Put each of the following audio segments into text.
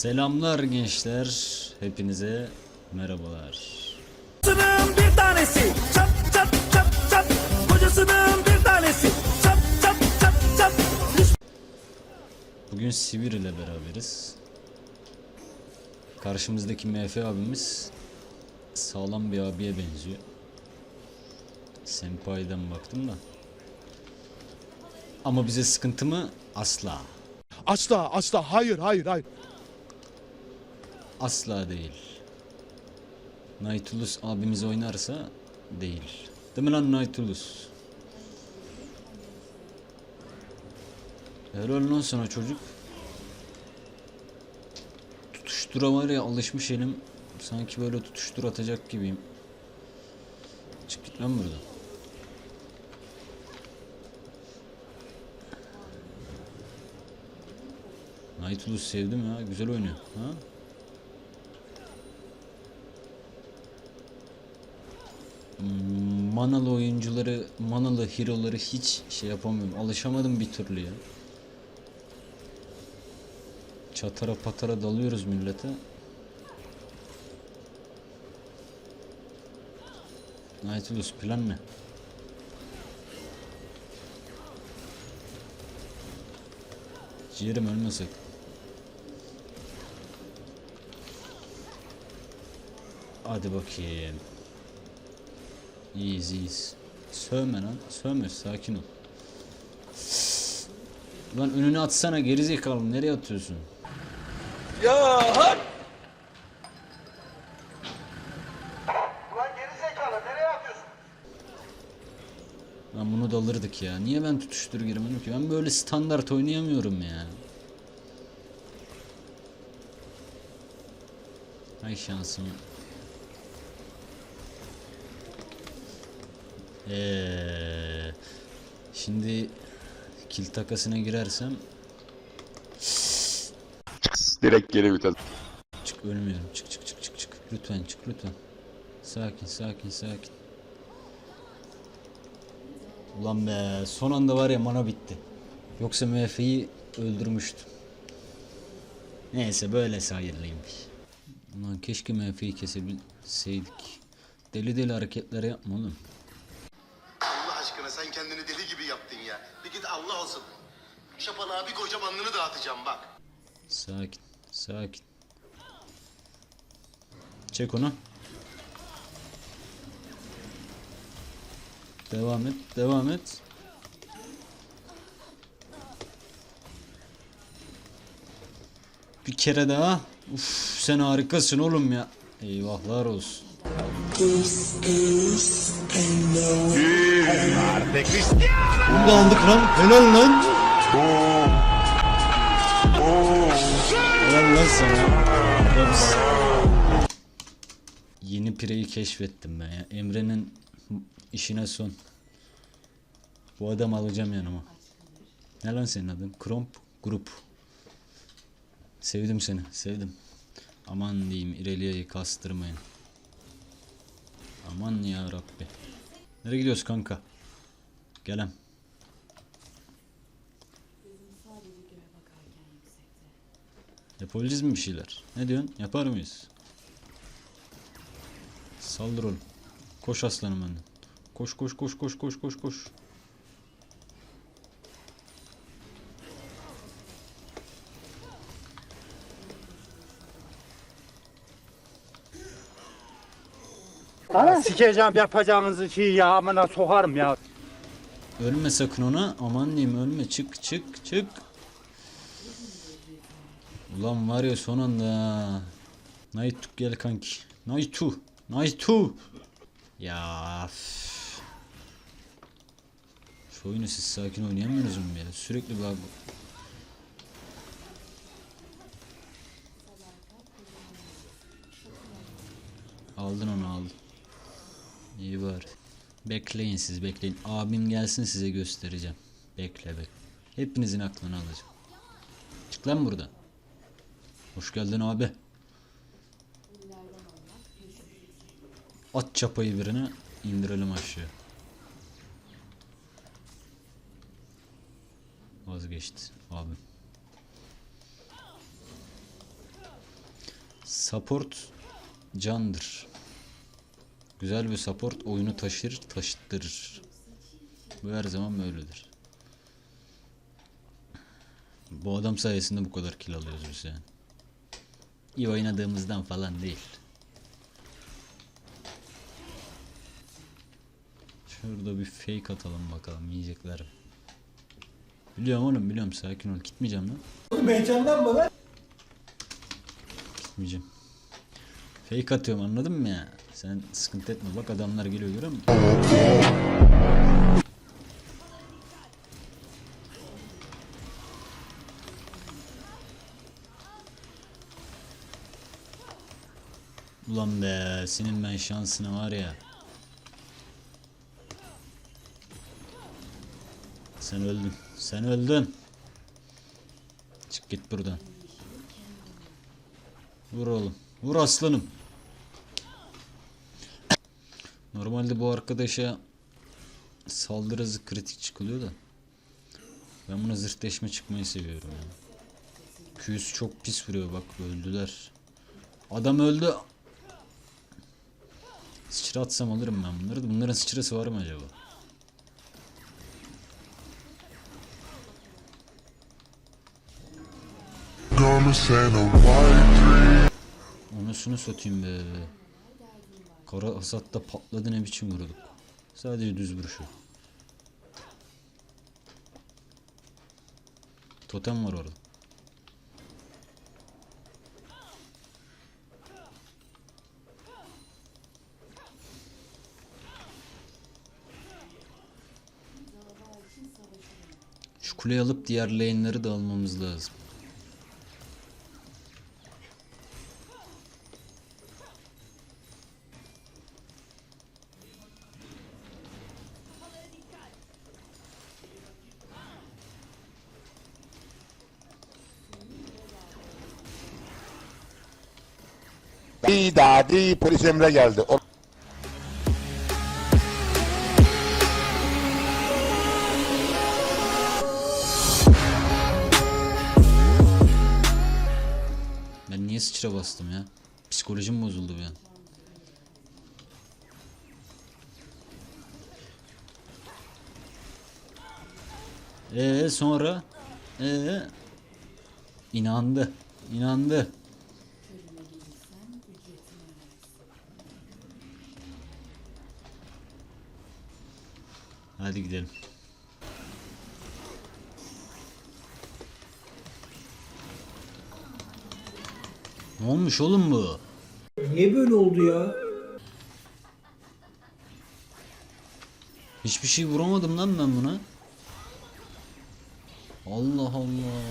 Selamlar gençler. Hepinize merhabalar. Kocasının bir tanesi çat çat çat çat Kocasının bir tanesi çat çat çat çat Bugün Sivir ile beraberiz. Karşımızdaki MF abimiz sağlam bir abiye benziyor. Senpai'den baktım da. Ama bize sıkıntı mı? Asla. Asla asla hayır hayır hayır. Asla değil. Nautilus abimiz oynarsa değil. Değil mi lan Nautilus? Helal lan sana çocuk. Tutuştura var ya alışmış elim. Sanki böyle tutuştur atacak gibiyim. Çık git lan buradan. Nautilus sevdim ya. Güzel oynuyor. Ha? Manalı oyuncuları, manalı hero'ları hiç şey yapamıyorum. Alışamadım bir türlü ya. Çatara patara dalıyoruz millete. Nautilus plan ne? Ciğerim ölmesek. Hadi bakayım. İyiyiz iyiyiz. Sövme lan. Sövme sakin ol. Lan önüne atsana gerizekalı nereye atıyorsun? Ulan geri zekalı nereye atıyorsun? Lan bunu da alırdık ya. Niye ben tutuştur girmedim ki? Ben böyle standart oynayamıyorum ya. Ay şansım. Eee şimdi kil takasına girersem Direkt geri vites. çık ölmüyorum. Çık çık çık çık çık. Lütfen çık lütfen. Sakin sakin sakin. Ulan be son anda var ya mana bitti. Yoksa MF'yi öldürmüştüm. Neyse böyle hayırlıymış. Ulan keşke MF'yi kesebilseydik. Deli deli hareketler yapma oğlum. Allah aşkına sen kendini deli gibi yaptın ya. Bir git Allah olsun. Şapalığa bir koyacağım alnını dağıtacağım bak. Sakin. Çek onu. Devam et, devam et. Bir kere daha. Uf, sen harikasın oğlum ya. Eyvahlar olsun. Bunu da aldık lan. Helal lan. Lan sana. Adamsın. Yeni pireyi keşfettim ben ya. Emre'nin işine son. Bu adam alacağım yanıma. Ne lan senin adın? Kromp Grup. Sevdim seni, sevdim. Aman diyeyim İrelia'yı kastırmayın. Aman ya Rabbi. Nereye gidiyoruz kanka? Gelem. Yapabiliriz mi bir şeyler? Ne diyorsun? Yapar mıyız? Saldır oğlum. Koş aslanım benden. Koş koş koş koş koş koş koş. Sikeceğim yapacağınızı şey ya amına sokarım ya. Ölme sakın ona. Aman diyeyim ölme. Çık çık çık. Ulan var ya son anda. Naitu gel kanki. Naitu. Naitu. Ya. üf. Şu oyunu siz sakin oynayamıyorsunuz mu ya? Sürekli bak. Aldın onu aldın. İyi var. Bekleyin siz bekleyin. Abim gelsin size göstereceğim. Bekle bek. Hepinizin aklını alacağım. Çık lan burada. Hoş geldin abi. At çapayı birine indirelim aşağı. Vazgeçti abim. Support candır. Güzel bir support oyunu taşır, taşıttırır. Bu her zaman böyledir. Bu adam sayesinde bu kadar kill alıyoruz biz yani. İyi oynadığımızdan falan değil. Şurada bir fake atalım bakalım yiyecekler. Biliyorum oğlum biliyorum sakin ol gitmeyeceğim lan. Gitmeyeceğim. Fake atıyorum anladın mı ya? Sen sıkıntı etme bak adamlar geliyor görüyor musun? Ulan be senin ben şansına var ya. Sen öldün. Sen öldün. Çık git buradan. Vur oğlum. Vur aslanım. Normalde bu arkadaşa saldırı hızı kritik çıkılıyor da. Ben buna zırhleşme çıkmayı seviyorum ya. Q'su çok pis vuruyor bak öldüler. Adam öldü. Sıçra atsam alırım ben bunları. Bunların sıçrası var mı acaba? Anasını satayım be. Kara hasatta patladı ne biçim vurduk. Sadece düz vuruşu. Totem var orada. Şu kuleyi alıp diğer lane'leri de almamız lazım. Di dadi polis Emre geldi. Niye sıçra bastım ya? Psikolojim bozuldu bir an. Ee sonra ee inandı. inandı. Hadi gidelim. Ne olmuş oğlum bu? Niye böyle oldu ya? Hiçbir şey vuramadım lan ben buna. Allah Allah.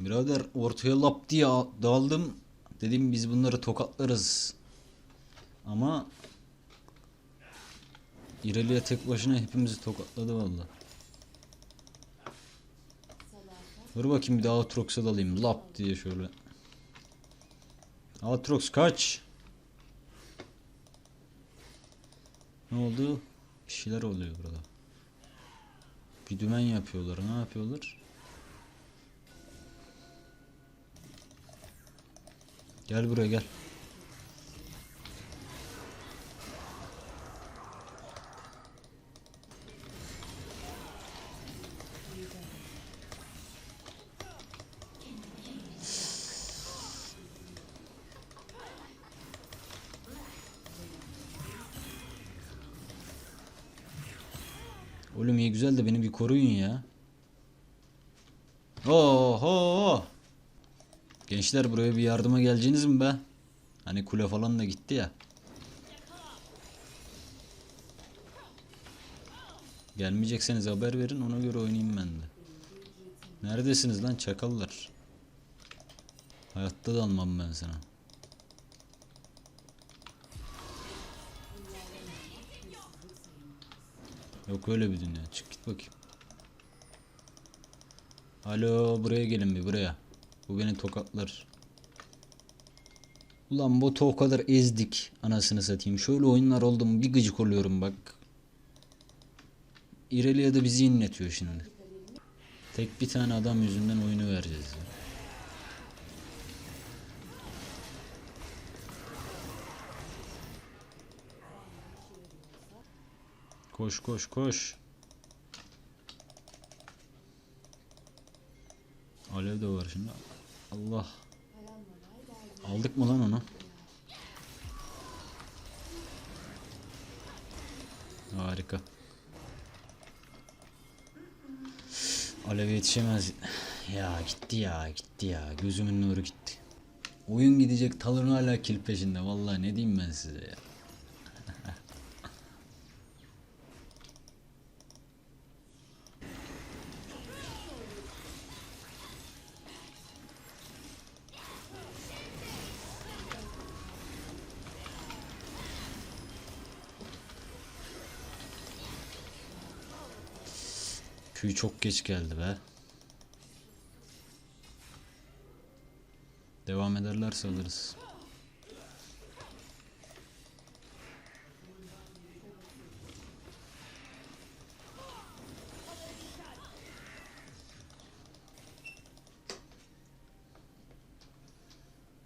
Birader ortaya lap diye daldım. Dedim biz bunları tokatlarız. Ama İrelia tek başına hepimizi tokatladı valla. Dur bakayım bir daha Aatrox'a dalayım. Lap diye şöyle. Aatrox kaç. Ne oldu? Bir şeyler oluyor burada. Bir dümen yapıyorlar. Ne yapıyorlar? Gel buraya gel. Koruyun ya. Oho! Gençler buraya bir yardıma geleceğiniz mi be? Hani kule falan da gitti ya. Gelmeyecekseniz haber verin ona göre oynayayım ben de. Neredesiniz lan çakallar? Hayatta da almam ben sana. Yok öyle bir dünya. Çık git bakayım. Alo buraya gelin bir buraya. Bu beni tokatlar. Ulan botu o kadar ezdik anasını satayım. Şöyle oyunlar oldu mu bir gıcık oluyorum bak. İrelia da bizi inletiyor şimdi. Tek bir tane adam yüzünden oyunu vereceğiz. Ya. Koş koş koş. Alev de var şimdi. Allah. Aldık mı lan onu? Harika. Aleve yetişemez. Ya gitti ya gitti ya. Gözümün nuru gitti. Oyun gidecek Talon hala kill peşinde. Vallahi ne diyeyim ben size ya. Köy çok geç geldi be. Devam ederlerse alırız.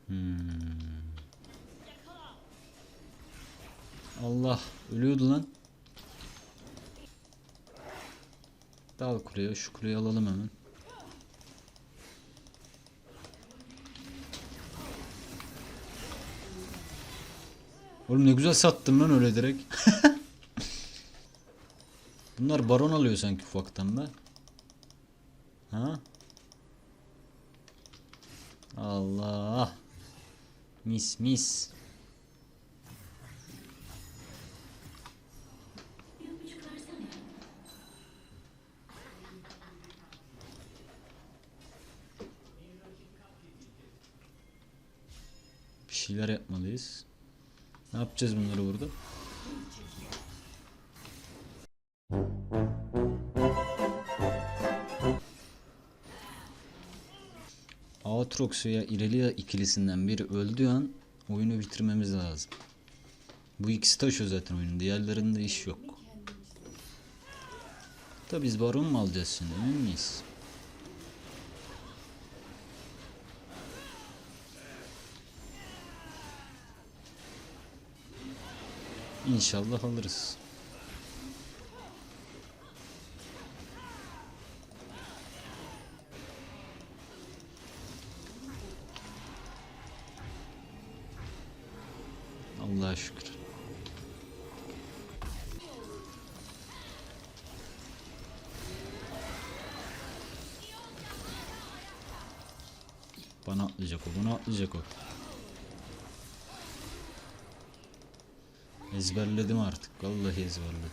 Hmm. Allah ölüyordu lan. Dal kuleye. Şu kuleyi alalım hemen. Oğlum ne güzel sattın lan öyle direkt. Bunlar baron alıyor sanki ufaktan da. Ha? Allah. Mis mis. Bir şeyler yapmalıyız. Ne yapacağız bunları burada? Aatrox veya Irelia ikilisinden biri öldüğü an oyunu bitirmemiz lazım. Bu ikisi taşıyor zaten oyunun. Diğerlerinde iş yok. Da biz baron mu alacağız şimdi emin miyiz? İnşallah alırız. Allah'a şükür. Bana atlayacak o, bana atlayacak o. Ezberledim artık. Vallahi ezberledim.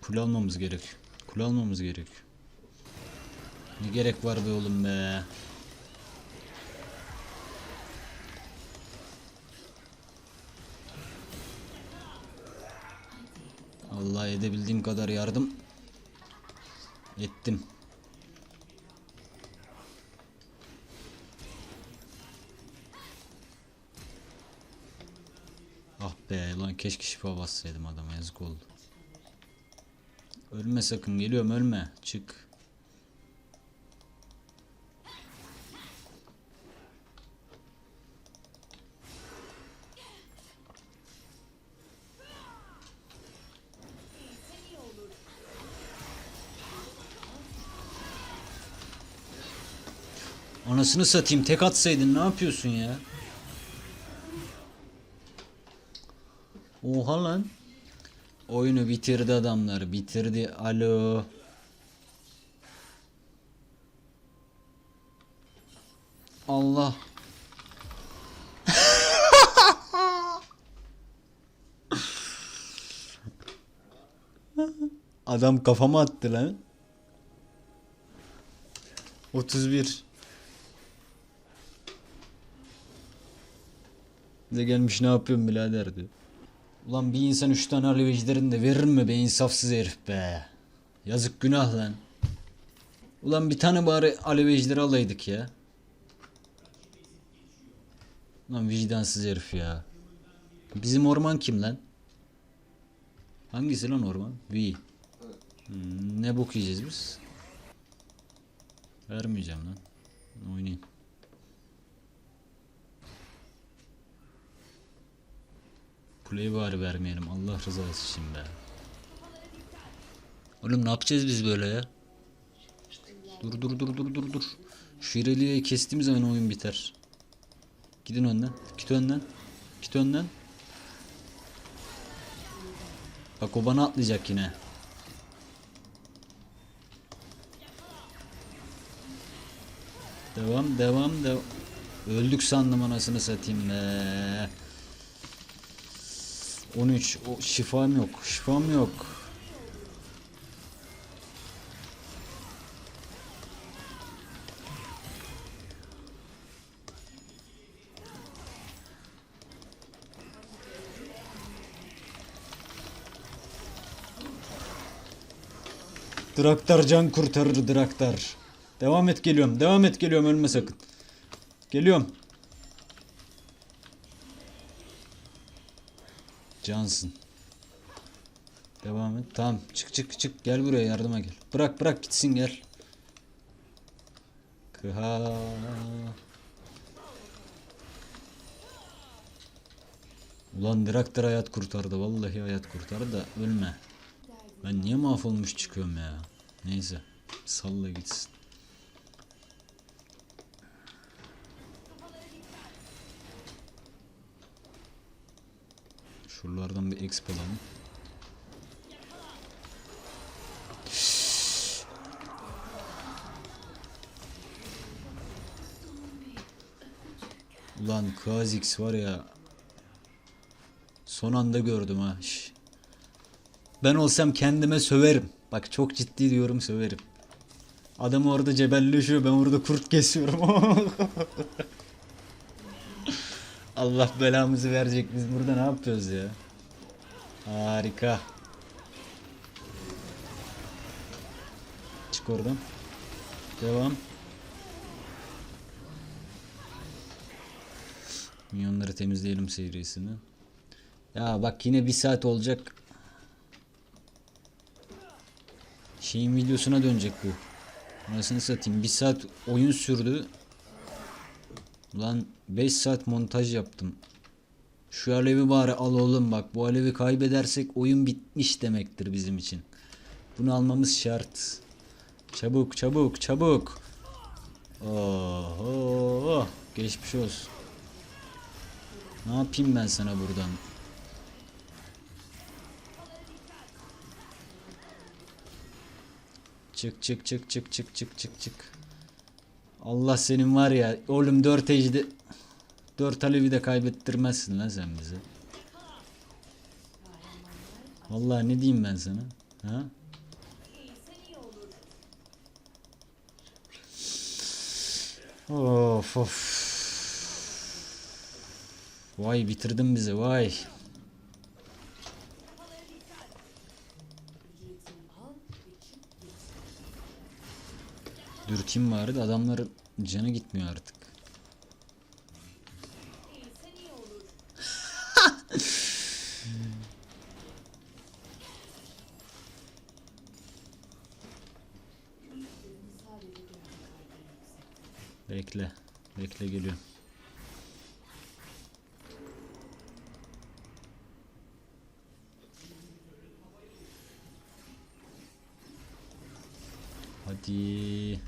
Kul almamız gerek. Kul almamız gerek. Ne gerek var be oğlum be. Allah edebildiğim kadar yardım ettim. Ah be lan keşke şifa bassaydım adama yazık oldu. Ölme sakın geliyorum ölme çık. Anasını satayım tek atsaydın ne yapıyorsun ya? Oha. Oyunu bitirdi adamlar. Bitirdi. Alo. Allah. Adam kafama attı lan. 31. Bir de gelmiş ne yapıyorsun birader diyor. Ulan bir insan üç tane alev ejderini de verir mi be insafsız herif be. Yazık günah lan. Ulan bir tane bari alev ejderi alaydık ya. Lan vicdansız herif ya. Bizim orman kim lan? Hangisi lan orman? V. Hmm, ne bok yiyeceğiz biz? Vermeyeceğim lan. Oynayın. Kuleyi bari vermeyelim. Allah rızası için be. Oğlum ne yapacağız biz böyle ya? Dur dur dur dur dur dur. Şu İrelia'yı kestiğimiz zaman oyun biter. Gidin önden. Git önden. Git önden. Bak o bana atlayacak yine. Devam devam devam. Öldük sandım anasını satayım be. 13. O şifam yok. Şifam yok. Draktar can kurtarır Draktar. Devam et geliyorum. Devam et geliyorum ölme sakın. Geliyorum. Cansın. Devam et. Tamam. Çık çık çık. Gel buraya yardıma gel. Bırak bırak gitsin gel. Kıha. Ulan Draktar hayat kurtardı. Vallahi hayat kurtardı da ölme. Ben niye mahvolmuş çıkıyorum ya? Neyse. Salla gitsin. Şuralardan bir exp alalım. Ulan Kha'Zix var ya. Son anda gördüm ha. Şş. Ben olsam kendime söverim. Bak çok ciddi diyorum söverim. Adam orada cebelleşiyor ben orada kurt kesiyorum. Allah belamızı verecek biz burada ne yapıyoruz ya? Harika. Çık oradan. Devam. Minyonları temizleyelim serisini. Ya bak yine bir saat olacak. Şeyin videosuna dönecek bu. Anasını satayım. Bir saat oyun sürdü. Ulan 5 saat montaj yaptım. Şu alevi bari al oğlum bak. Bu alevi kaybedersek oyun bitmiş demektir bizim için. Bunu almamız şart. Çabuk çabuk çabuk. Oho. Geçmiş olsun. Ne yapayım ben sana buradan? Çık çık çık çık çık çık çık çık. Allah senin var ya oğlum 4 ejde 4 alevi de kaybettirmezsin lan sen bize. Vallahi ne diyeyim ben sana? Ha? Of of. Vay bitirdin bizi vay. Dürteyim bari de adamların canı gitmiyor artık. Bekle. Bekle geliyorum. Hadi.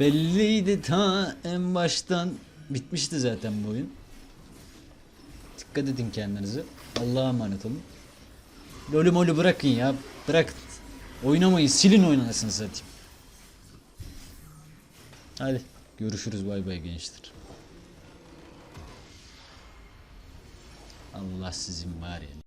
Belliydi ta en baştan bitmişti zaten bu oyun. Dikkat edin kendinize. Allah'a emanet olun. Lolü molü bırakın ya. Bırak. Oynamayın. Silin oynanasını satayım. Hadi. Görüşürüz. Bay bay gençler. Allah sizin var ya.